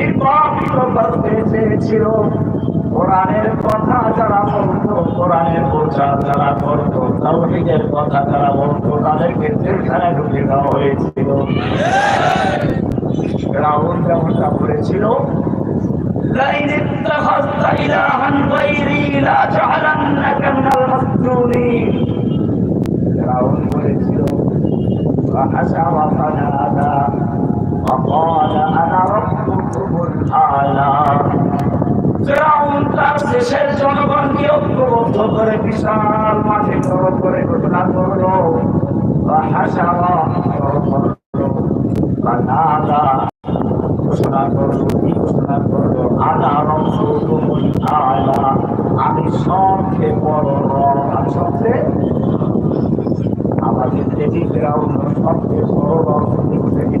নির্বাপিত করতে চেয়েছিল কোরআনের কথা যারা বলতো কোরআনের বোঝা যারা করতো তাওহীদের কথা যারা বলতো তাদেরকে জেলখানায় ঢুকে দেওয়া হয়েছিল রাহুল যেমনটা বলেছিল لئن اتخذت إلها غيري لأجعلنك من المسجونين فرعون বলেছিল فحشر فنادى وقال أنا ربكم الأعلى ফেরাউন তার দেশের জনগণকে ঐক্যবদ্ধ করে বিশাল মাঠে জড়ো করে ঘোষণা করল হাসাবা কানাদা ঘোষণা করল, কি ঘোষণা করল? আলা রসুল আলা আমি সবচেয়ে বড় রব আর সবচেয়ে আমাদের দেবী ফেরাউন সবচেয়ে বড় দেখেছিল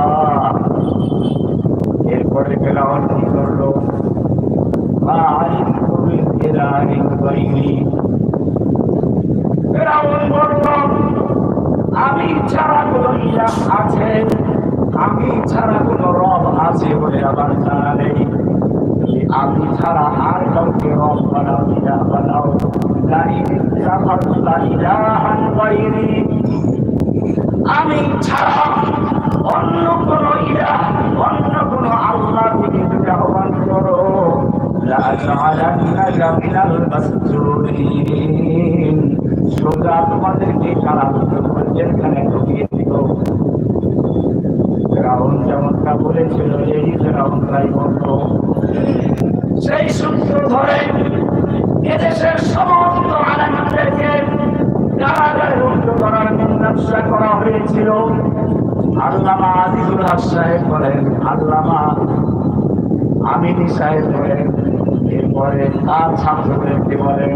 আমি ছাড়া কোন ইলাহ আছে আমি ছাড়া কোন রব আছে বলে আমার জানা নেই আমি ছাড়া আর কাউকে রব বানাও ইলাহ বানাও আমি ছাড়া অন্য কোন ইলাহ অন্য কোন আল্লাহর দিকে যদি আহ্বান করো লাআজআলান্নাকা মিনাল সোজা তোমাদেরকে করে জেলখানে ঢুকিয়ে দিব। ফেরাউন যেমনটা বলেছিল এই ফেরাউন তাই বলল সেই সূত্র ধরে এদেশের সমস্ত আলামদেরকে কারাগারে করা হয়েছিল। আল্লামা আজিজুল হক সাহেব আল্লামা আমিনী সাহেব বলেন এরপরে তার ছাত্রদেরকে বলেন,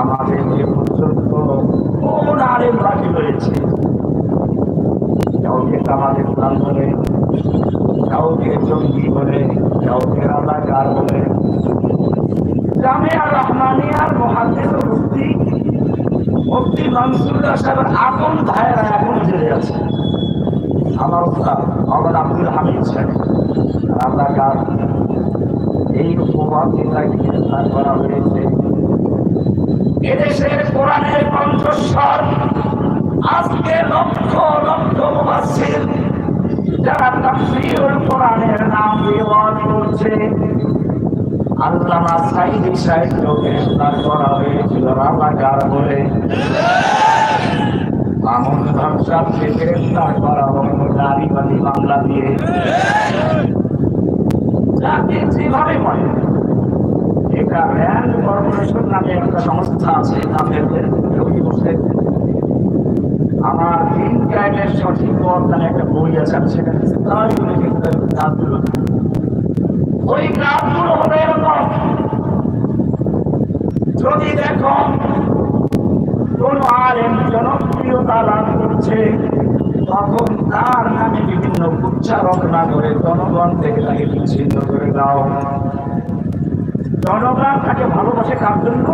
আমাদের যে পর্যন্ত আরেক বাকি রয়েছে কাউকে আমাদের প্রাণ বলে কাউকে জঙ্গি বলে, কাউকে রাজাকার বলে। জামিয়া রহমানিয়ার মহাদেশ মুক্তি মুক্তি মনসুল্লাহ সাহেবের আপন ভাইয়েরা এখন জেলে আছে। আমার আমার আব্দুল হামিদ সাহেব, রাজাকার। এই গ্রেফতার করা হয়েছে। এদেশের কোরআনের কণ্ঠস্বর আজকে লক্ষ লক্ষ মুফাসসির যারা তাফসীরুল কোরআনের নাম দিয়ে ওয়াজ করছে, আল্লামা সাইদি গ্রেফতার করা হয়েছিল রাজাকার বলে। মামুন মামলা দিয়ে। যাকে যেভাবে বলে, এটা র্যান্ড কর্পোরেশন নামে একটা সংস্থা আছে তাদের বসে। আমার দিন গাইডের সঠিক পথ নামে একটা বই আছে, আমি কিন্তু কাজগুলো ওই কাজগুলো হলো এরকম। যদি দেখো, কোন আলেম জনপ্রিয়তা লাভ করছে, তখন তার নামে বিভিন্ন উচ্চারণ না করে জনগণ থেকে তাকে বিচ্ছিন্ন করে দাও। জনগণ তাকে ভালোবাসে কার জন্য?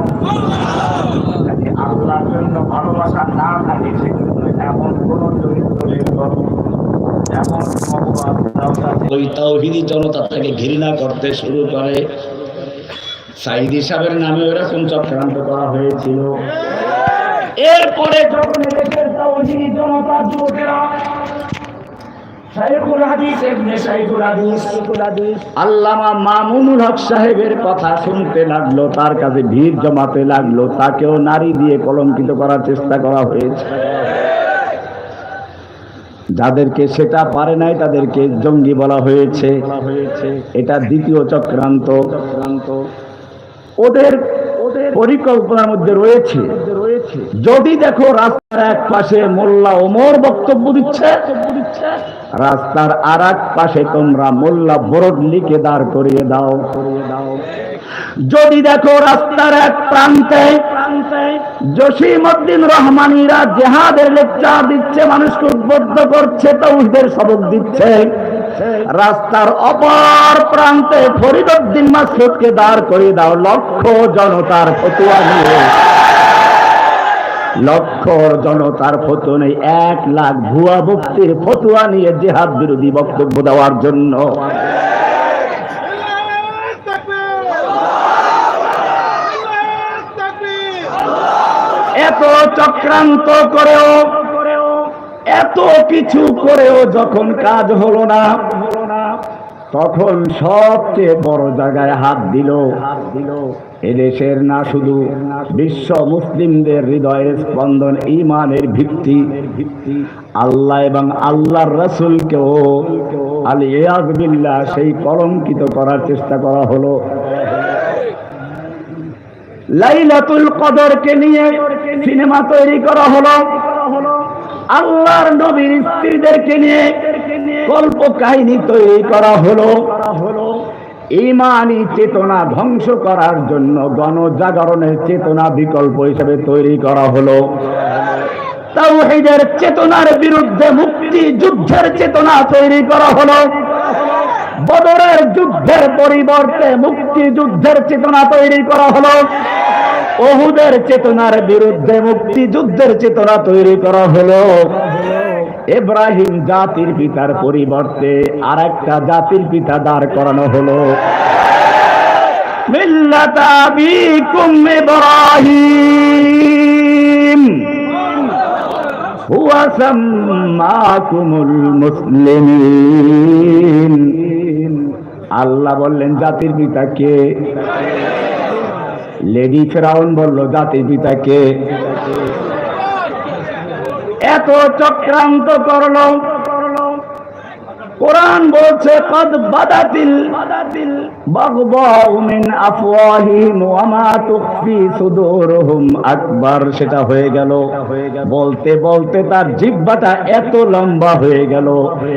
তাকে আল্লাহর জন্য ভালোবাসা না থাকে সেজন্য এমন কোন চরিত্রের ওই তাওহিদি জনতা তাকে ঘৃণা করতে শুরু করে। সাইদি সাহেবের নামে এরকম চক্রান্ত করা হয়েছিল। এরপরে যখন এদেশের তাওহিদি জনতা যুবকেরা তার কাছে ভিড় জমাতে লাগল, তাকেও নারী দিয়ে কলঙ্কিত করার চেষ্টা করা হয়েছে। যাদেরকে সেটা পারে নাই, তাদেরকে জঙ্গি বলা হয়েছে। এটা দ্বিতীয় চক্রান্ত। ওদের ওদের পরিকল্পনার মধ্যে রয়েছে। যদি দেখো রাস্তার এক পাশে মোল্লা ওমর বক্তব্য দিচ্ছে, রাস্তার আর এক পাশে তোমরা মোল্লা বরড লিখে দাঁড় করিয়ে দাও। করিয়ে দাও যদি দেখো রাস্তার এক প্রান্তে জসিমউদ্দিন রহমানিরা জেহাদের লেকচার দিচ্ছে, মানুষকে উদ্বুদ্ধ করছে, তৌহিদের সবক দিচ্ছে, রাস্তার অপর প্রান্তে ফরিদউদ্দিন মাসুদকে দাঁড় করে দাও। লক্ষ জনতার ফতুয়া নিয়ে। লক্ষ জনতার ফতুয়া নেই। এক লাখ ভুয়া মুক্তির ফতুয়া নিয়ে জেহাদ বিরোধী বক্তব্য দেওয়ার জন্য। এত চক্রান্ত করেও, এত কিছু করেও যখন কাজ হলো না তখন সবচেয়ে বড় জায়গায় হাত দিল। এদেশের না শুধু বিশ্ব মুসলিমদের হৃদয়ের স্পন্দন ইমানের ভিত্তি। আল্লাহ এবং আল্লাহর রসুলকেও আলী বিল্লাহ সেই কলঙ্কিত করার চেষ্টা করা হলো। লাইলাতুল কদরকে নিয়ে সিনেমা তৈরি করা হলো। আল্লাহর নবীর স্ত্রীদেরকে নিয়ে গল্প কাহিনী তৈরি করা হলো। ইমানি চেতনা ধ্বংস করার জন্য গণজাগরণের চেতনা বিকল্প হিসেবে তৈরি করা হলো। তাওহীদের চেতনার বিরুদ্ধে মুক্তি যুদ্ধের চেতনা তৈরি করা হলো। বদরের যুদ্ধের পরিবর্তে মুক্তি যুদ্ধের চেতনা তৈরি করা হলো। ওহুদের চেতনার বিরুদ্ধে মুক্তি যুদ্ধের চেতনা তৈরি করা হলো। ইব্রাহিম জাতির পিতার পরিবর্তে আর একটা জাতির পিতা দাঁড় করানো হলো। মুসলিমিন। আল্লাহ বললেন, জাতির পিতাকে লেডি ফেরাউন বলল, জাতির পিতাকে এত চক্রান্ত করল। কোরআন বলছে, কদ বাদাতিল বাদাতিল বাগবাউ মিন আফওয়াহিহিম ওয়া মা তুখফি সুদুরুহুম আকবার। সেটা হয়ে গেল। বলতে বলতে তার জিহ্বাটা এত লম্বা হয়ে গেল।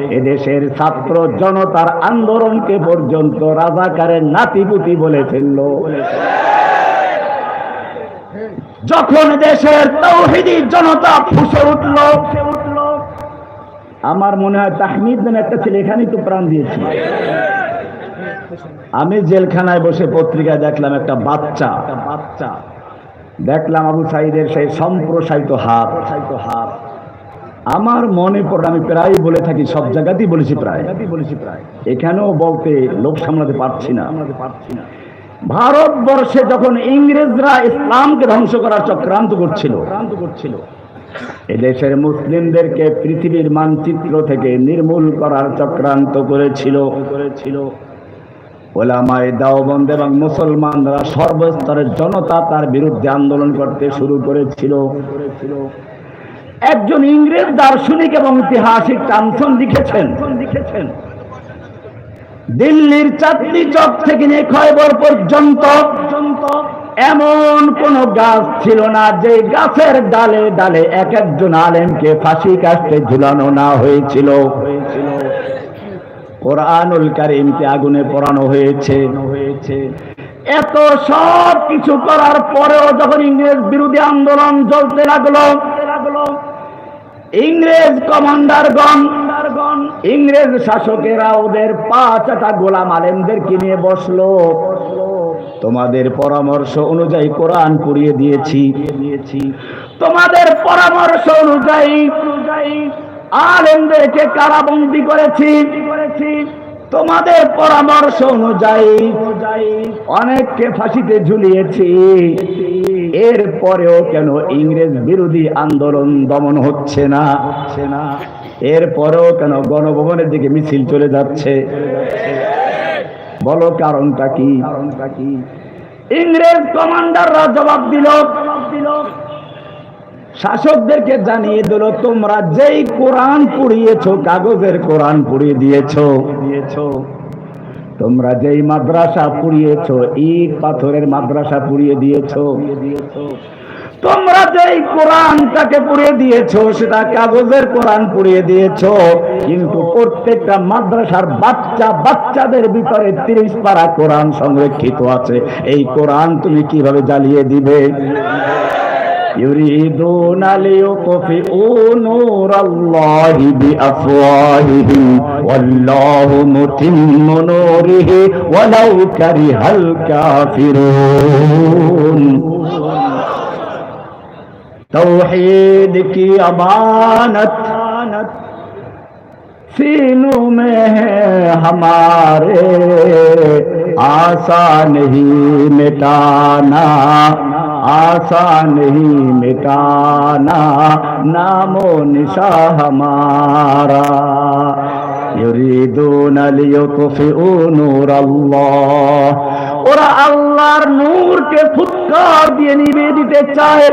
এদেশের ছাত্র জনতার আন্দোলনকে পর্যন্ত রাজাকারের নাতিপুতি বলে ফেলল। যখন দেশের তৌহিদি জনতা ফুসে উঠল, আমার মনে হয় তাহমিদ নামে একটা ছেলে এখানেই তো প্রাণ দিয়েছিল আমি জেলখানায় বসে পত্রিকায় দেখলাম একটা বাচ্চা। বাচ্চা দেখলাম আবু সাইদের সেই সম্প্রসারিত হাত। হাত আমার মনে পড়ে, আমি প্রায় বলে থাকি, সব জায়গাতেই বলেছি প্রায়। বলেছি প্রায় এখানেও বলতে লোক সামলাতে পারছি না পারছি না। ভারতবর্ষে যখন ইংরেজরা ইসলামকে ধ্বংস করার চক্রান্ত করছিল করছিল এদেশের মুসলিমদেরকে পৃথিবীর মানচিত্র থেকে নির্মূল করার চক্রান্ত করেছিল। করেছিল ওলামায় দাওবন্দ এবং মুসলমানরা সর্বস্তরের জনতা তার বিরুদ্ধে আন্দোলন করতে শুরু করেছিল। একজন ইংরেজ দার্শনিক এবং ঐতিহাসিক টামসন লিখেছেন লিখেছেন দিল্লির চাঁদনি চক থেকে নিয়ে খয়বর পর্যন্ত এমন কোন গাছ ছিল না যে গাছের ডালে ডালে এক একজন আলেমকে ফাঁসি কাটতে ঝুলানো না হয়েছিল। কোরআনুল কারিমকে আগুনে পড়ানো হয়েছে। হয়েছে এত সব কিছু করার পরেও যখন ইংরেজ বিরোধী আন্দোলন চলতে লাগল, ইংরেজ কমান্ডারগণ ইংরেজ শাসকেরা ওদের পাঁচটা গোলাম আলেমদেরকে নিয়ে বসল। তোমাদের পরামর্শ অনুযায়ী কোরআন পড়িয়ে দিয়েছি। তোমাদের পরামর্শ অনুযায়ী আলেমদেরকে কারাবন্দি করেছি। করেছি তোমাদের পরামর্শ অনুযায়ী অনেককে ফাঁসিতে ঝুলিয়েছি। এরপরেও কেন ইংরেজ বিরোধী আন্দোলন দমন হচ্ছে না হচ্ছে না? এরপরেও কেন গণভবনের দিকে মিছিল চলে যাচ্ছে? বলো কারণটা কি? ইংরেজ কমান্ডাররা জবাব দিল, শাসকদেরকে জানিয়ে দিল, তোমরা যেই কোরআন পুড়িয়েছ, কাগজের কোরআন পুড়িয়ে দিয়েছ দিয়েছ তোমরা যেই মাদ্রাসা পুড়িয়েছ, ইট পাথরের মাদ্রাসা পুড়িয়ে দিয়েছ তোমরা যেই কোরআনটাকে পুড়িয়ে দিয়েছো সেটা কাগজের কোরআন পুড়িয়ে দিয়েছো কিন্তু প্রত্যেকটা মাদ্রাসার বাচ্চা বাচ্চাদের ভিতরে তিরিশ পারা কোরআন সংরক্ষিত আছে এই কোরআন তুমি কিভাবে জ্বালিয়ে দিবে يريدون ليطفئوا نور الله بأفواههم والله متم نوره ولو كره الكافرون توحید کی امانت سینوں میں ہے ہمارے آسان ہی مٹانا آسان ہی مٹانا نام و نشا ہمارا یریدون لیطفئوا نور اللہ ওরা আল্লাহর নূরকে ফুৎকার দিয়ে নিভিয়ে দিতে চায়।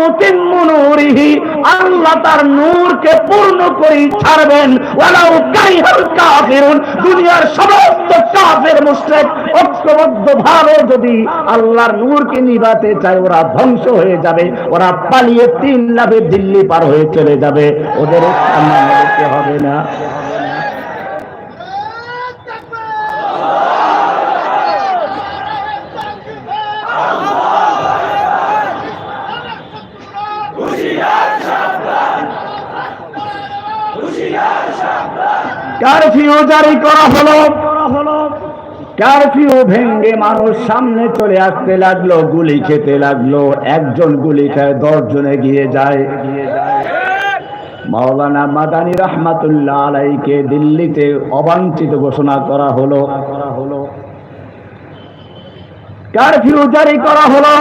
মুতিম্মু নূরিহি, আল্লাহ তার নূরকে পূর্ণ করে ছাড়বেন। ওয়ালাউ কারিহাল কাফিরুন, দুনিয়ার সমস্ত কাফের মুশরিক ঐক্যবদ্ধ ভাবে যদি আল্লাহর নূরকে নিবাতে চায়, ওরা ধ্বংস হয়ে যাবে। ওরা পালিয়ে তিন লাভে দিল্লি পার হয়ে চলে যাবে। ওদের সামনে হবে না। কারফিউ জারি করা হলো। কারফিউ ভেঙ্গে মানুষ সামনে চলে আসতে লাগল, গুলি খেতে লাগল। একজন গুলি খায় দশ জনে গিয়ে যায়। মাওলানা মাদানী রহমাতুল্লাহ আলাইকে দিল্লিতে অবাঞ্ছিত ঘোষণা করা হলো। কারফিউ জারি করা হলো।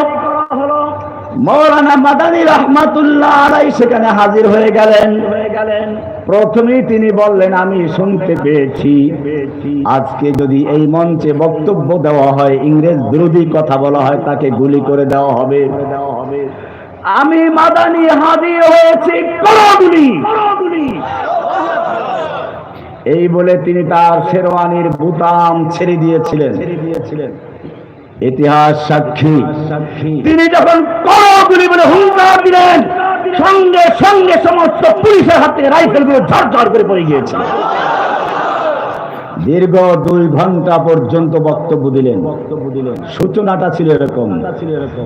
মৌলানা মাদানী রহমাতুল্লাহ আলাই সেখানে হাজির হয়ে গেলেন হয়ে গেলেন। প্রথমেই তিনি বললেন, আমি শুনতে পেয়েছি। আজকে যদি এই মঞ্চে বক্তব্য দেওয়া হয়, ইংরেজ বিরোধী কথা বলা হয়, তাকে গুলি করে দেওয়া হবে। আমি মাদানী হাজির হয়েছি এই বলে তিনি তার শেরওয়ানির বুতাম ছেড়ে দিয়েছিলেন। ইতিহাস সাক্ষী। তিনি যখন করগুলি বলে হুঙ্কার দিলেন সঙ্গে সঙ্গে সমস্ত পুলিশের হাতে রাইফেলগুলো ঝরঝর করে পড়ে গিয়েছে। দীর্ঘ দুই ঘণ্টা পর্যন্ত বক্তব্য দিলেন। বক্তব্য দিলেন। সূচনাটা ছিল এরকম। ছিল এরকম।